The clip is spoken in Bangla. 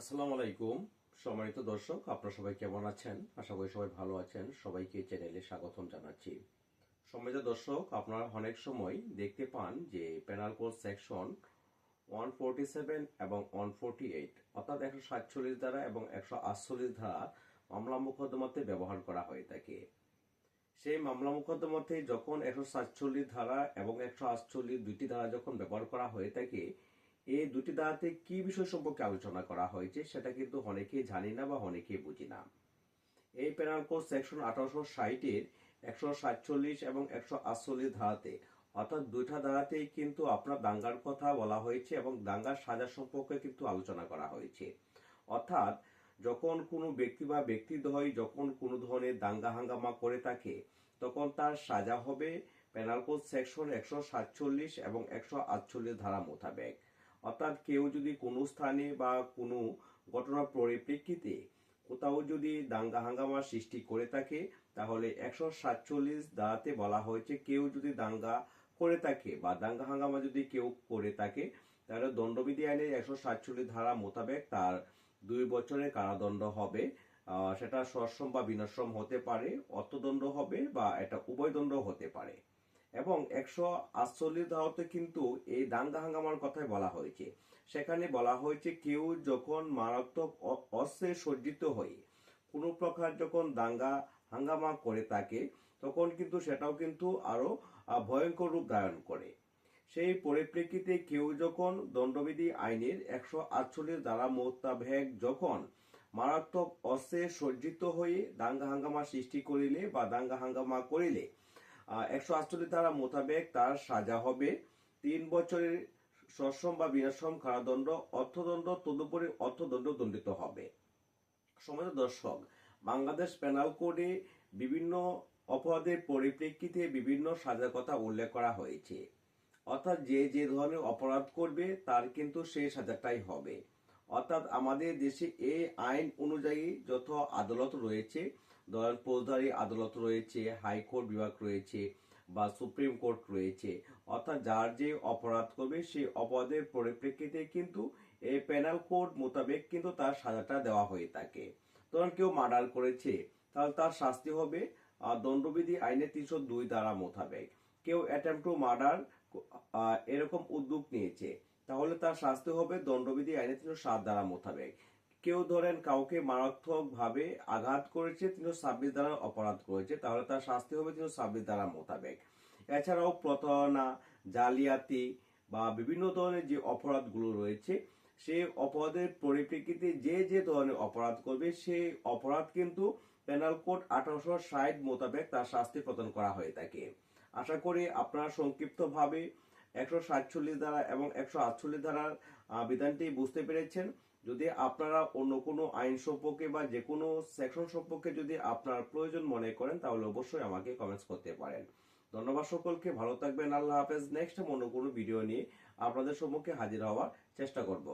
আসসালামু আলাইকুম, সম্মানিত দর্শক, আপনারা সবাই কেমন আছেন? আশা করি সবাই ভালো আছেন। সবাইকে চ্যানেলে স্বাগতম জানাচ্ছি। সম্মানিত দর্শক, আপনারা অনেক সময় দেখতে পান যে penal code section one forty seven এবং ওয়ান ফোরটি এইট অর্থাৎ একশো সাতচল্লিশ ধারা এবং একশো আটচল্লিশ ধারা মামলা মোকদ্দমাতে ব্যবহার করা হয়ে থাকে। সেই মামলা মোকদ্দমাতে যখন একশো সাতচল্লিশ ধারা এবং একশো আটচল্লিশ দুইটি ধারা যখন ব্যবহার করা হয়ে থাকে এই দুটি ধারাতে কি বিষয় সম্পর্কে আলোচনা করা হয়েছে সেটা কিন্তু অনেকেই জানি না বা অনেকেই বুঝি না। এই প্যানাল কোড সেকশন আঠারোশো ষাটের একশো সাতচল্লিশ এবং একশো আটচল্লিশ ধারাতে, অর্থাৎ দুইটা ধারাতেই কিন্তু আপনার দাঙ্গার কথা বলা হয়েছে এবং দাঙ্গার সাজা সম্পর্কে কিন্তু আলোচনা করা হয়েছে। অর্থাৎ যখন কোনো ব্যক্তি বা ব্যক্তিদ্বয় যখন কোনো ধরনের দাঙ্গা হাঙ্গামা করে থাকে, তখন তার সাজা হবে পেনাল কোড সেকশন একশো সাতচল্লিশ এবং একশো আটচল্লিশ ধারা মোতাবেক। অর্থাৎ কেউ যদি কোনো স্থানে বা কোনো ঘটনার পরিপ্রেক্ষিতে কোথাও যদি দাঙ্গা হাঙ্গামা সৃষ্টি করে থাকে, তাহলে একশো সাতচল্লিশ ধারাতে বলা হয়েছে কেউ যদি দাঙ্গা করে থাকে বা দাঙ্গা হাঙ্গামা যদি কেউ করে থাকে, তাহলে দণ্ডবিধি আইনের একশো সাতচল্লিশ ধারা মোতাবেক তার দুই বছরের কারাদণ্ড হবে। সেটা সশ্রম বা বিনশ্রম হতে পারে, অর্থদণ্ড হবে বা এটা উভয়দণ্ড হতে পারে। এবং একশো আটচল্লিশ ধারাতে কিন্তু এই দাঙ্গা হাঙ্গামার কথাই বলা হয়েছে। সেখানে বলা হয়েছে, কেউ যখন মারাত্মক অস্ত্রে সজ্জিত হয়ে কোনো প্রকার যখন দাঙ্গা হাঙ্গামা করে থাকে, তখন কিন্তু সেটাও কিন্তু আরও ভয়ঙ্কর রূপ ধারণ করে। সেই পরিপ্রেক্ষিতে কেউ যখন দণ্ডবিধি আইনের একশো আটচল্লিশ ধারা মোতাবেক যখন মারাত্মক অস্ত্রে সজ্জিত হয়ে দাঙ্গা হাঙ্গামা সৃষ্টি করিলে বা দাঙ্গা হাঙ্গামা করিলে একশো আটচল্লিশ ধারা মোতাবেক তার সাজা হবে। তিন বছরের সশ্রম বা বিনাশ্রম কারাদণ্ড, অর্থদণ্ড, তদুপরি অর্থদণ্ড দণ্ডিত হবে। সময় দর্শক, বাংলাদেশ পেনাল কোডে বিভিন্ন অপরাধের পরিপ্রেক্ষিতে বিভিন্ন সাজার কথা উল্লেখ করা হয়েছে। অর্থাৎ যে যে ধরনের অপরাধ করবে, তার কিন্তু সেই সাজাটাই হবে। অর্থাৎ আমাদের দেশে এই আইন অনুযায়ী যত আদালত রয়েছে, ধরেন ফৌজদারি আদালত রয়েছে, হাইকোর্ট বিভাগ রয়েছে বা সুপ্রিম কোর্ট রয়েছে, অর্থাৎ যার যে অপরাধ করবে সেই অপরাধের পরিপ্রেক্ষিতে কিন্তু এই পেনাল কোড মোতাবেক কিন্তু তার সাজাটা দেওয়া হয়ে থাকে। ধরেন কেউ মার্ডার করেছে, তাহলে তার শাস্তি হবে দণ্ডবিধি আইনে তিনশো দুই ধারা মোতাবেক। কেউ অ্যাটেম্প টু মার্ডার এরকম উদ্যোগ নিয়েছে। তাহলে তার শাস্তি হবে, দণ্ডবিধি আইনে তিনশো সাত ধারা মোতাবেক। কেউ ধরেন কাউকে মারাত্মক ভাবে আঘাত করেছে তিনশো ছাব্বিশ ধারা অপরাধ করেছে, তাহলে তার শাস্তি হবে তিনশো ছাব্বিশ ধারা মোতাবেক। এছাড়াও প্রতারণা, জালিয়াতি বা বিভিন্ন ধরনের যে অপরাধগুলো রয়েছে, সেই অপরাধের পরিপ্রেক্ষিতে যে যে ধরনের অপরাধ করবে, সেই অপরাধ কিন্তু পেনাল কোড আঠারোশো ষাট মোতাবেক তার শাস্তি প্রদান করা হয়ে থাকে। আশা করি আপনারা সংক্ষিপ্তভাবে একশো সাতচল্লিশ ধারা এবং একশো আটচল্লিশ ধারার বিধানটি বুঝতে পেরেছেন। যদি আপনারা অন্য কোনো আইন সম্পর্কে বা যে কোনো সেকশন সম্পর্কে যদি আপনার প্রয়োজন মনে করেন, তাহলে অবশ্যই আমাকে কমেন্টস করতে পারেন। ধন্যবাদ সকলকে, ভালো থাকবেন, আল্লাহ হাফেজ। নেক্সট অন্য কোনো ভিডিও নিয়ে আপনাদের সম্মুখে হাজির হওয়ার চেষ্টা করব।